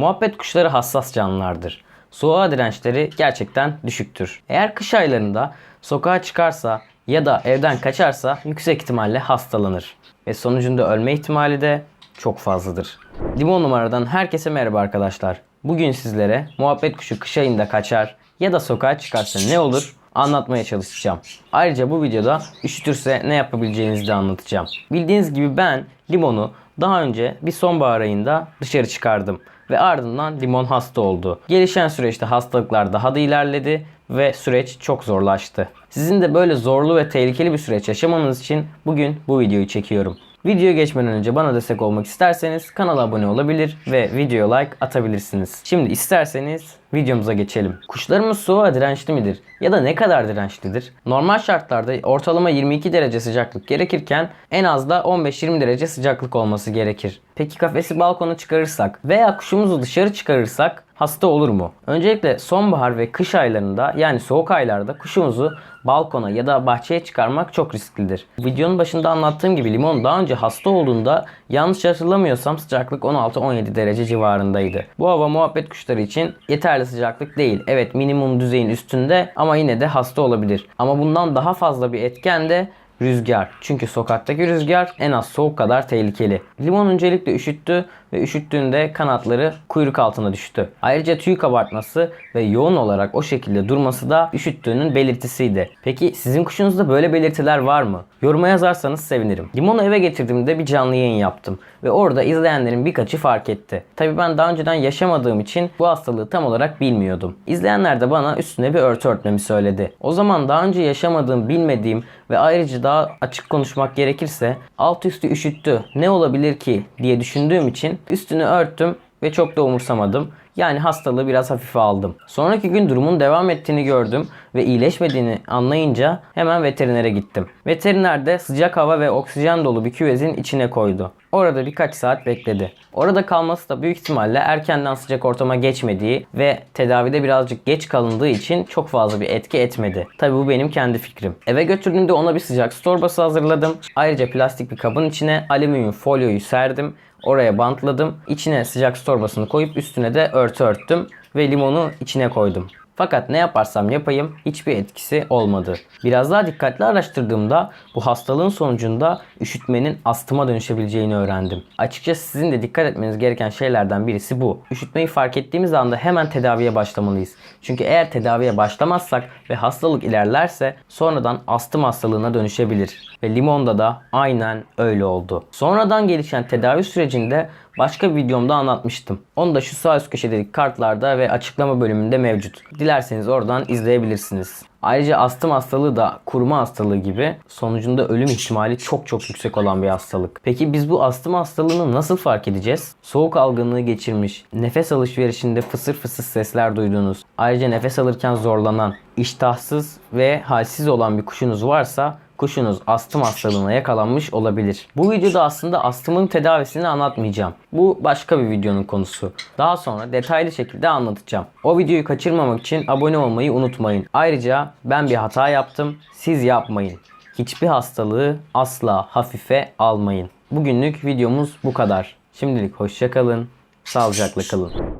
Muhabbet kuşları hassas canlılardır. Soğuğa dirençleri gerçekten düşüktür. Eğer kış aylarında sokağa çıkarsa ya da evden kaçarsa yüksek ihtimalle hastalanır. Ve sonucunda ölme ihtimali de çok fazladır. Limon numaradan herkese merhaba arkadaşlar. Bugün sizlere muhabbet kuşu kış ayında kaçar ya da sokağa çıkarsa ne olur anlatmaya çalışacağım. Ayrıca bu videoda üşütürse ne yapabileceğinizi de anlatacağım. Bildiğiniz gibi ben limonu daha önce bir sonbahar ayında dışarı çıkardım ve ardından limon hasta oldu. Gelişen süreçte hastalıklar daha da ilerledi ve süreç çok zorlaştı. Sizin de böyle zorlu ve tehlikeli bir süreç yaşamanız için bugün bu videoyu çekiyorum. Videoya geçmeden önce bana destek olmak isterseniz kanala abone olabilir ve videoya like atabilirsiniz. Şimdi isterseniz videomuza geçelim. Kuşlarımız soğuğa dirençli midir? Ya da ne kadar dirençlidir? Normal şartlarda ortalama 22 derece sıcaklık gerekirken en az da 15-20 derece sıcaklık olması gerekir. Peki kafesi balkona çıkarırsak veya kuşumuzu dışarı çıkarırsak hasta olur mu? Öncelikle sonbahar ve kış aylarında yani soğuk aylarda kuşumuzu balkona ya da bahçeye çıkarmak çok risklidir. Videonun başında anlattığım gibi limon daha önce hasta olduğunda yanlış hatırlamıyorsam sıcaklık 16-17 derece civarındaydı. Bu hava muhabbet kuşları için yeterli sıcaklık değil. Evet minimum düzeyin üstünde ama yine de hasta olabilir. Ama bundan daha fazla bir etken de rüzgar. Çünkü sokaktaki rüzgar en az soğuk kadar tehlikeli. Limon öncelikle üşüttü ve üşüttüğünde kanatları kuyruk altına düştü. Ayrıca tüy kabartması ve yoğun olarak o şekilde durması da üşüttüğünün belirtisiydi. Peki sizin kuşunuzda böyle belirtiler var mı? Yoruma yazarsanız sevinirim. Limonu eve getirdiğimde bir canlı yayın yaptım ve orada izleyenlerin birkaçı fark etti. Tabi ben daha önceden yaşamadığım için bu hastalığı tam olarak bilmiyordum. İzleyenler de bana üstüne bir örtü örtmemi söyledi. O zaman daha önce yaşamadığım, bilmediğim ve ayrıca daha açık konuşmak gerekirse alt üstü üşüttü ne olabilir ki diye düşündüğüm için üstünü örttüm ve çok da umursamadım. Yani hastalığı biraz hafife aldım. Sonraki gün durumun devam ettiğini gördüm ve iyileşmediğini anlayınca hemen veterinere gittim. Veteriner de sıcak hava ve oksijen dolu bir küvezin içine koydu. Orada birkaç saat bekledi. Orada kalması da büyük ihtimalle erkenden sıcak ortama geçmediği ve tedavide birazcık geç kalındığı için çok fazla bir etki etmedi. Tabi bu benim kendi fikrim. Eve götürdüğümde ona bir sıcak su torbası hazırladım. Ayrıca plastik bir kabın içine alüminyum folyoyu serdim. Oraya bantladım. İçine sıcak su torbasını koyup üstüne de örtü örttüm ve limonu içine koydum. Fakat ne yaparsam yapayım hiçbir etkisi olmadı. Biraz daha dikkatli araştırdığımda bu hastalığın sonucunda üşütmenin astıma dönüşebileceğini öğrendim. Açıkçası sizin de dikkat etmeniz gereken şeylerden birisi bu. Üşütmeyi fark ettiğimiz anda hemen tedaviye başlamalıyız. Çünkü eğer tedaviye başlamazsak ve hastalık ilerlerse sonradan astım hastalığına dönüşebilir. Ve limonda da aynen öyle oldu. Sonradan gelişen tedavi sürecinde başka bir videomda anlatmıştım. Onu da şu sağ üst köşedeki kartlarda ve açıklama bölümünde mevcut. Dilerseniz oradan izleyebilirsiniz. Ayrıca astım hastalığı da kurma hastalığı gibi sonucunda ölüm ihtimali çok çok yüksek olan bir hastalık. Peki biz bu astım hastalığını nasıl fark edeceğiz? Soğuk algınlığı geçirmiş, nefes alışverişinde fısır fısır sesler duyduğunuz, ayrıca nefes alırken zorlanan, iştahsız ve halsiz olan bir kuşunuz varsa kuşunuz astım hastalığına yakalanmış olabilir. Bu videoda aslında astımın tedavisini anlatmayacağım. Bu başka bir videonun konusu. Daha sonra detaylı şekilde anlatacağım. O videoyu kaçırmamak için abone olmayı unutmayın. Ayrıca ben bir hata yaptım. Siz yapmayın. Hiçbir hastalığı asla hafife almayın. Bugünlük videomuz bu kadar. Şimdilik hoşçakalın. Sağlıcakla kalın.